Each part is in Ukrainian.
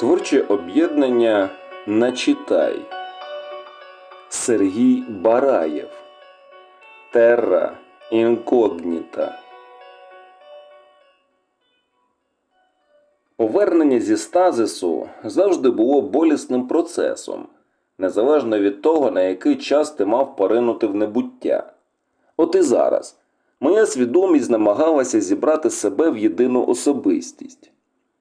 Творче об'єднання Начитай Сергій Бараєв Терра Інкогніта Повернення зі стазису завжди було болісним процесом, незалежно від того, на який час ти мав поринути в небуття. От і зараз моя свідомість намагалася зібрати себе в єдину особистість.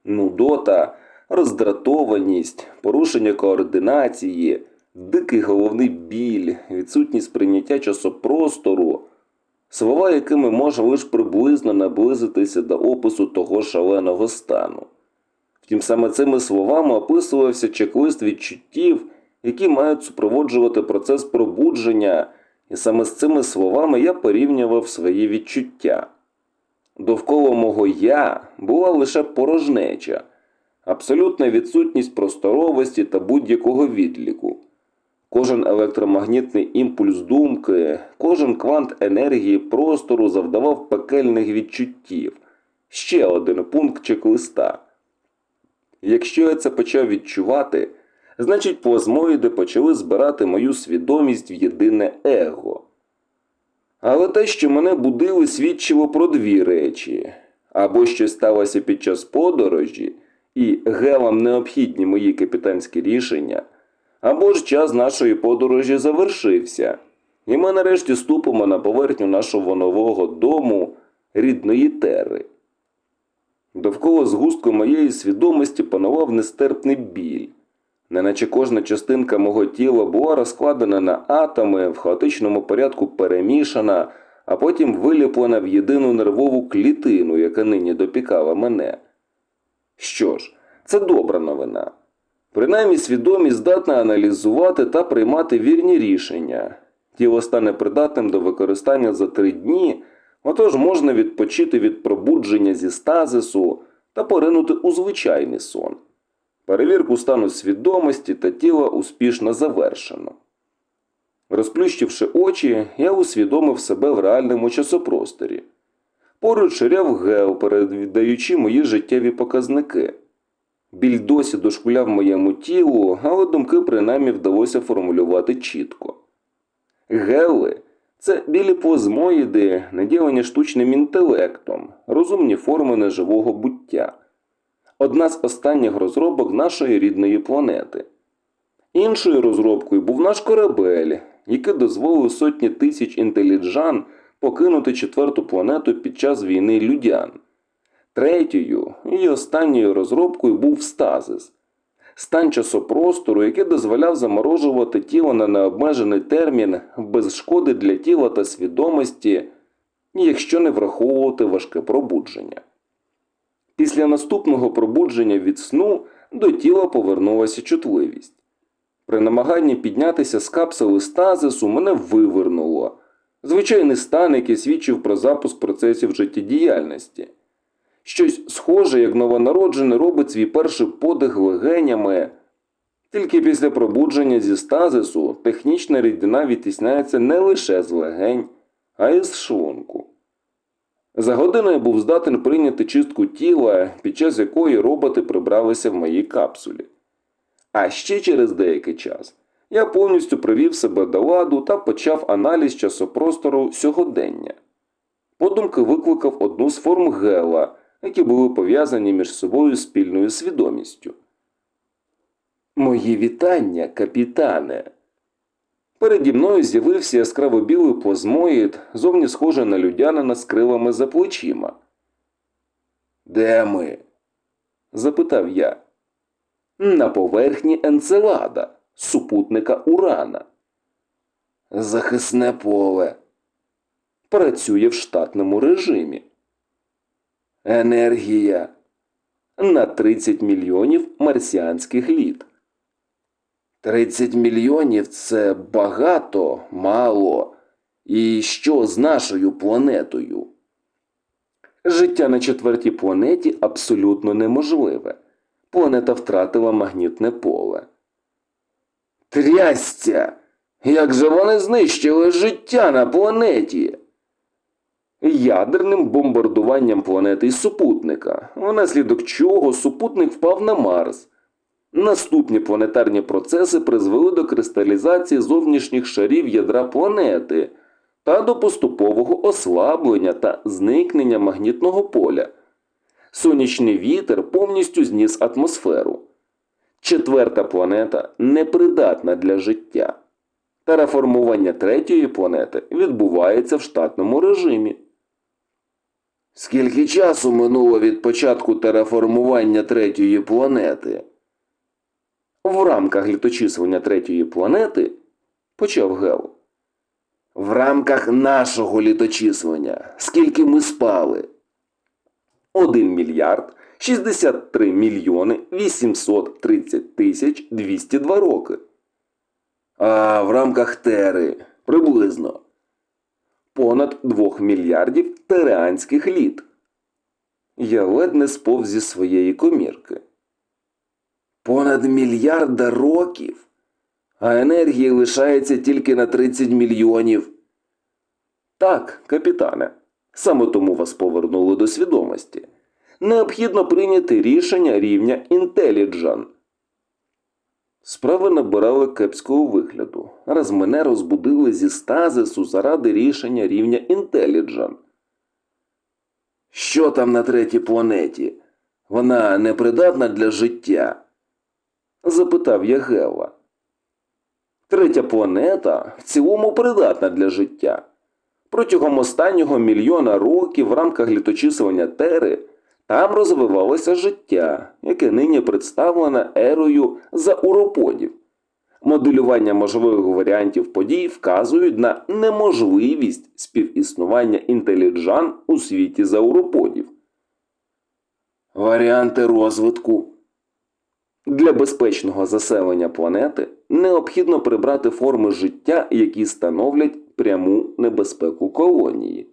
Нудота, роздратованість, порушення координації, дикий головний біль, відсутність прийняття часопростору, слова, якими можна лише приблизно наблизитися до опису того шаленого стану. Втім, саме цими словами описувався чек-лист відчуттів, які мають супроводжувати процес пробудження, і саме з цими словами я порівнював свої відчуття. Довкола мого я була лише порожнеча, абсолютна відсутність просторовості та будь-якого відліку. Кожен електромагнітний імпульс думки, кожен квант енергії простору завдавав пекельних відчуттів. Ще один пункт чек-листа. Якщо я це почав відчувати, значить плазмоїди почали збирати мою свідомість в єдине его. Але те, що мене будили, свідчило про дві речі: або щось сталося під час подорожі, і гелам необхідні мої капітанські рішення, або ж час нашої подорожі завершився, і ми нарешті ступимо на поверхню нашого нового дому, рідної тери. Довкола згустку моєї свідомості панував нестерпний біль, неначе кожна частинка мого тіла була розкладена на атоми, в хаотичному порядку перемішана, а потім виліплена в єдину нервову клітину, яка нині допікала мене. Що ж, це добра новина. Принаймні свідомість здатна аналізувати та приймати вірні рішення. Тіло стане придатним до використання за три дні, отож можна відпочити від пробудження зі стазису та поринути у звичайний сон. Перевірку стану свідомості та тіла успішно завершено. Розплющивши очі, я усвідомив себе в реальному часопросторі. Поруч ширяв гео, передаючи мої життєві показники. Біль досі дошкуляв моєму тілу, але думки принаймні вдалося формулювати чітко. Гели це білі плазмоїди, наділені штучним інтелектом, розумні форми неживого буття. Одна з останніх розробок нашої рідної планети. Іншою розробкою був наш корабель, який дозволив сотні тисяч інтеліджан покинути четверту планету під час війни людян. Третьою і останньою розробкою був стазис стан часопростору, який дозволяв заморожувати тіло на необмежений термін без шкоди для тіла та свідомості, якщо не враховувати важке пробудження. Після наступного пробудження від сну до тіла повернулася чутливість. При намаганні піднятися з капсули стазису мене вивернуло. Звичайний стан, який свідчив про запуск процесів життєдіяльності. Щось схоже, як новонароджений робить свій перший подих легенями. Тільки після пробудження зі стазису технічна рідина відтісняється не лише з легень, а й з шлунку. За годину я був здатен прийняти чистку тіла, під час якої роботи прибралися в моїй капсулі. А ще через деякий час я повністю привів себе до ладу та почав аналіз часопростору сьогодення. Подумки викликав одну з форм гела, які були пов'язані між собою спільною свідомістю. Мої вітання, капітане. Переді мною з'явився яскраво білий плазмоїд, зовні схожий на людянина з крилами за плечима. Де ми? запитав я. На поверхні Енцелада, супутника Урана. Захисне поле. Працює в штатному режимі. Енергія на 30 мільйонів марсіанських літ. 30 мільйонів це багато, мало. І що з нашою планетою? Життя на четвертій планеті абсолютно неможливе. Планета втратила магнітне поле. Трястя! Як же вони знищили життя на планеті? Ядерним бомбардуванням планети і супутника, внаслідок чого супутник впав на Марс. Наступні планетарні процеси призвели до кристалізації зовнішніх шарів ядра планети та до поступового ослаблення та зникнення магнітного поля. Сонячний вітер повністю зніс атмосферу. Четверта планета непридатна для життя. Тераформування третьої планети відбувається в штатному режимі. Скільки часу минуло від початку тераформування третьої планети? В рамках літочислення третьої планети почав Гел. В рамках нашого літочислення. Скільки ми спали? 1 мільярд 63 мільйони 830 тисяч 202 роки. А в рамках Тери приблизно понад 2 мільярдів тереанських літ. Я ледь не сповз зі своєї комірки. Понад мільярда років, а енергії лишається тільки на 30 мільйонів. Так, капітане, саме тому вас повернули до свідомості. Необхідно прийняти рішення рівня Intelligent. Справи набирали кепського вигляду, раз мене розбудили зі стазису заради рішення рівня Intelligent. Що там на третій планеті? Вона непридатна для життя? запитав я Гева. Третя планета в цілому придатна для життя. Протягом останнього мільйона років в рамках літочислення Тери там розвивалося життя, яке нині представлене ерою зауроподів. Моделювання можливих варіантів подій вказують на неможливість співіснування інтеліджан у світі зауроподів. Варіанти розвитку для безпечного заселення планети необхідно прибрати форми життя, які становлять пряму небезпеку колонії.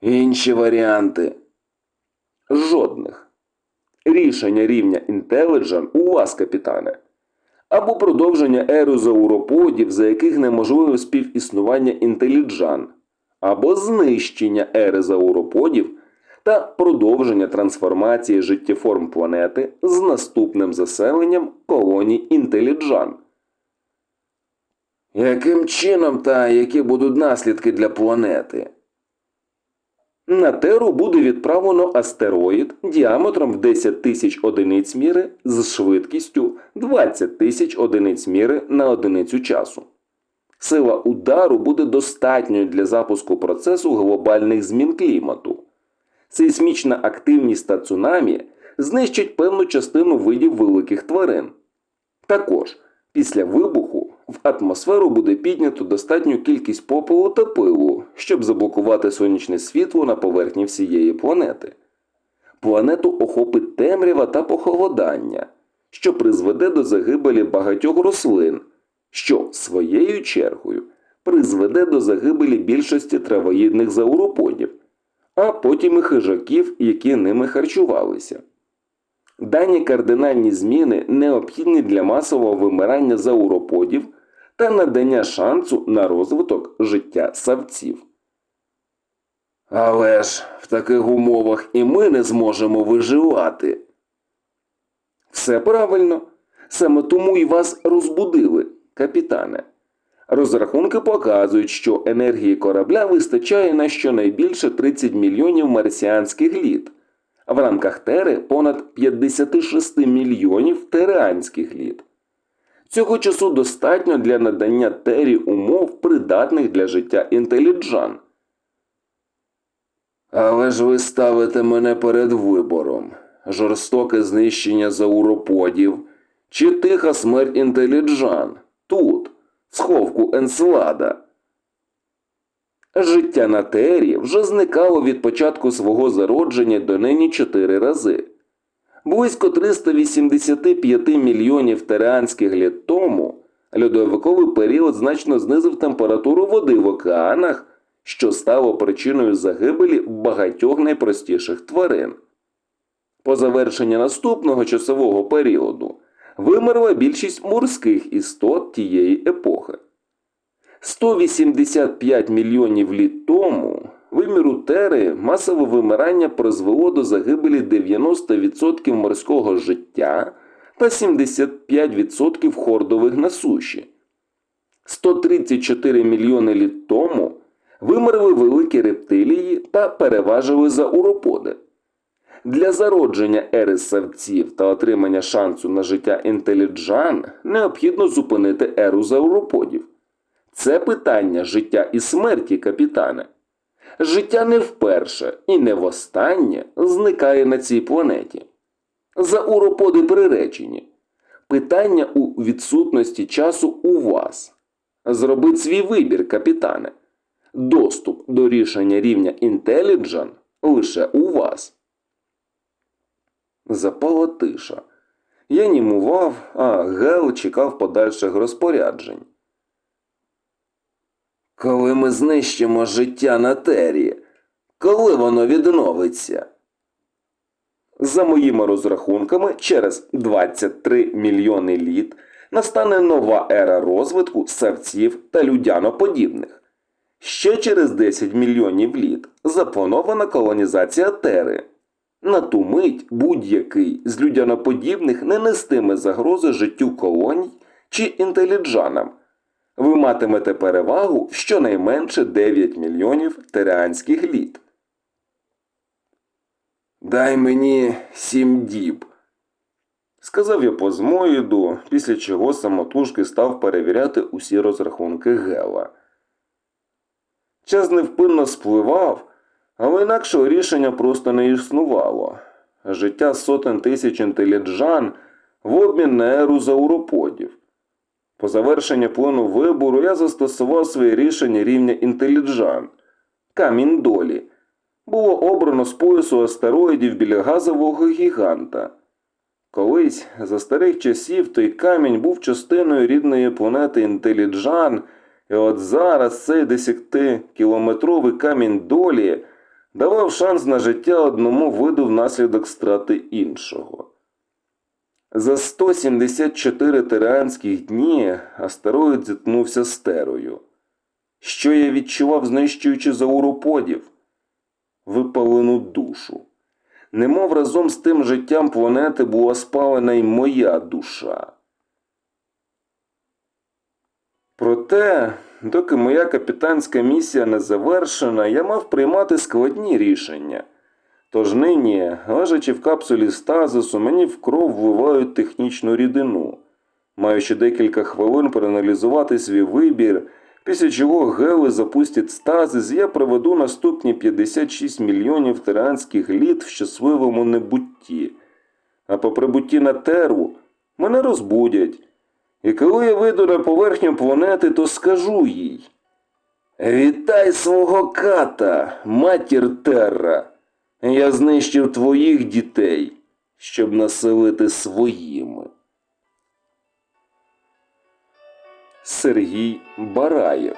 Інші варіанти жодних. Рішення рівня Intelligent у вас, капітане. Або продовження ери зауроподів, за яких неможливе співіснування інтеліджан, або знищення ери зауроподів та продовження трансформації життєформ планети з наступним заселенням колоній інтеліджан. Яким чином та які будуть наслідки для планети? На Теру буде відправлено астероїд діаметром в 10 тисяч одиниць міри з швидкістю 20 тисяч одиниць міри на одиницю часу. Сила удару буде достатньою для запуску процесу глобальних змін клімату. Сейсмічна активність та цунамі знищать певну частину видів великих тварин. Також після вибуху в атмосферу буде піднято достатню кількість попелу та пилу, щоб заблокувати сонячне світло на поверхні всієї планети. Планету охопить темрява та похолодання, що призведе до загибелі багатьох рослин, що своєю чергою призведе до загибелі більшості травоїдних зауроподів, а потім і хижаків, які ними харчувалися. Дані кардинальні зміни необхідні для масового вимирання зауроподів та надання шансу на розвиток життя савців. Але ж в таких умовах і ми не зможемо виживати. Все правильно. Саме тому і вас розбудили, капітане. Розрахунки показують, що енергії корабля вистачає на щонайбільше 30 мільйонів марсіанських літ, а в рамках Тери понад 56 мільйонів тереанських літ. Цього часу достатньо для надання Тері умов, придатних для життя інтеліджан. Але ж ви ставите мене перед вибором жорстоке знищення зауроподів чи тиха смерть інтеліджан тут, сховку Енслада. Життя на Тері вже зникало від початку свого зародження до нині чотири рази. Близько 385 мільйонів тереанських літ тому льодовиковий період значно знизив температуру води в океанах, що стало причиною загибелі багатьох найпростіших тварин. По завершенні наступного часового періоду вимерла більшість морських істот тієї епохи. 185 мільйонів літ тому виміру Тери масове вимирання призвело до загибелі 90% морського життя та 75% хордових на суші. 134 мільйони літ тому вимерли великі рептилії та переважили за уроподи. Для зародження ери савців та отримання шансу на життя інтеліджан необхідно зупинити еру зауроподів. Це питання життя і смерті, капітане. Життя не вперше і не востаннє зникає на цій планеті. Зауроподи приречені. Питання у відсутності часу у вас. Зробіть свій вибір, капітане. Доступ до рішення рівня інтеліджан лише у вас. Запала тиша. Я німував, а Гел чекав подальших розпоряджень. Коли ми знищимо життя на Терії, коли воно відновиться? За моїми розрахунками, через 23 мільйони літ настане нова ера розвитку савців та людяноподібних. Ще через 10 мільйонів літ запланована колонізація Тери. На ту мить будь-який з людяноподібних не нестиме загрози життю колоній чи інтеліджанам. Ви матимете перевагу щонайменше 9 мільйонів тереанських літ. Дай мені сім діб, сказав я позмоїду, після чого самотужки став перевіряти усі розрахунки Гела. Час невпинно спливав, але інакшого рішення просто не існувало. Життя сотень тисяч інтеліджан в обмін на еру зауроподів. По завершенні плану вибору я застосував своє рішення рівня інтеліджан. Камінь долі. Було обрано з поясу астероїдів біля газового гіганта. Колись, за старих часів, той камінь був частиною рідної планети Інтеліджан, і от зараз цей 10-кілометровий камінь долі давав шанс на життя одному виду внаслідок страти іншого. За 174 тиранських дні астероїд зіткнувся з терою. Що я відчував, знищуючи зауроподів? Випалену душу. Немов разом з тим життям планети була спалена й моя душа. Проте, доки моя капітанська місія не завершена, я мав приймати складні рішення. Тож нині, лежачи в капсулі стазису, мені в кров вливають технічну рідину. Маю ще декілька хвилин проаналізувати свій вибір, після чого гели запустять стазис, я проведу наступні 56 мільйонів тиранських літ в щасливому небутті. А по прибутті на теру мене розбудять. І коли я вийду на поверхню планети, то скажу їй. Вітай свого ката, матір Терра. Я знищив твоїх дітей, щоб населити своїми. Сергій Бараєв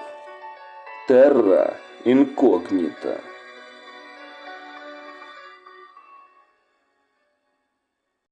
Терра інкогніта